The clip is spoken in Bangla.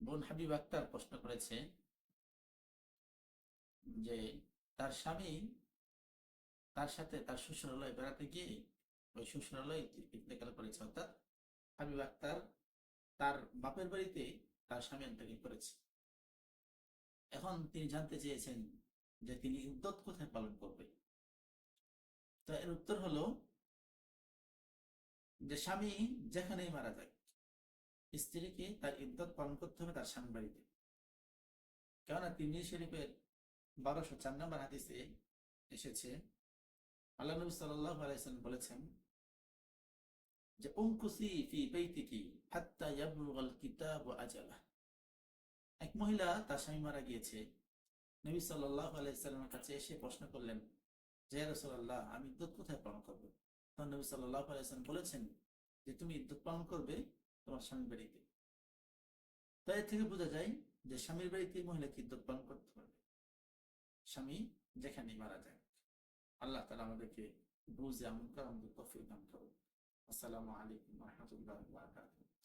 বোন হাবিব আক্তার প্রশ্ন করেছে যে, তার স্বামী তার সাথে তার শ্বশুরালয় বেড়াতে গিয়ে ওই শ্বশুরালয় ইন্তেকাল করেছে। অর্থাৎ হাবিব আক্তার তার বাপের বাড়িতে তার স্বামী ইন্তেকাল করেছে। এখন তিনি জানতে চেয়েছেন যে, তিনি ইদ্যত কোথায় পালন করবে? তো এর উত্তর হলো যে স্বামী যেখানেই মারা যায় স্ত্রীকে তার ইদ্যত পালন করতে হবে তার স্বামী বাড়িতে। কেননা তিনি শরীফের বারোশো চার নম্বর হাদিসে এসেছে, আল্লাহ নবী আলাইসাল্লাম বলেছেন যে অঙ্কুসি এক মহিলা তার স্বামী মারা গিয়েছে। নবী সাল্লাহ আলাইসাল্লামের কাছে এসে প্রশ্ন করলেন, যে আমি ইদ্যত কোথায় তখন নবী সাল্লাহ আলাইসালাম বলেছেন যে তুমি পালন করবে তোমার স্বামীর বাড়িতে। তাই থেকে বোঝা যায় যে স্বামীর বাড়িতে মহিলাকে ইদ্যত পালন করতে পারবে? স্বামী যেখানে মারা যায় আল্লাহ তালা আমাদেরকে বুঝে আমল করা আমাদের তফিক দান করুন আসসালামু আলাইকুম রহমতুল্লাহ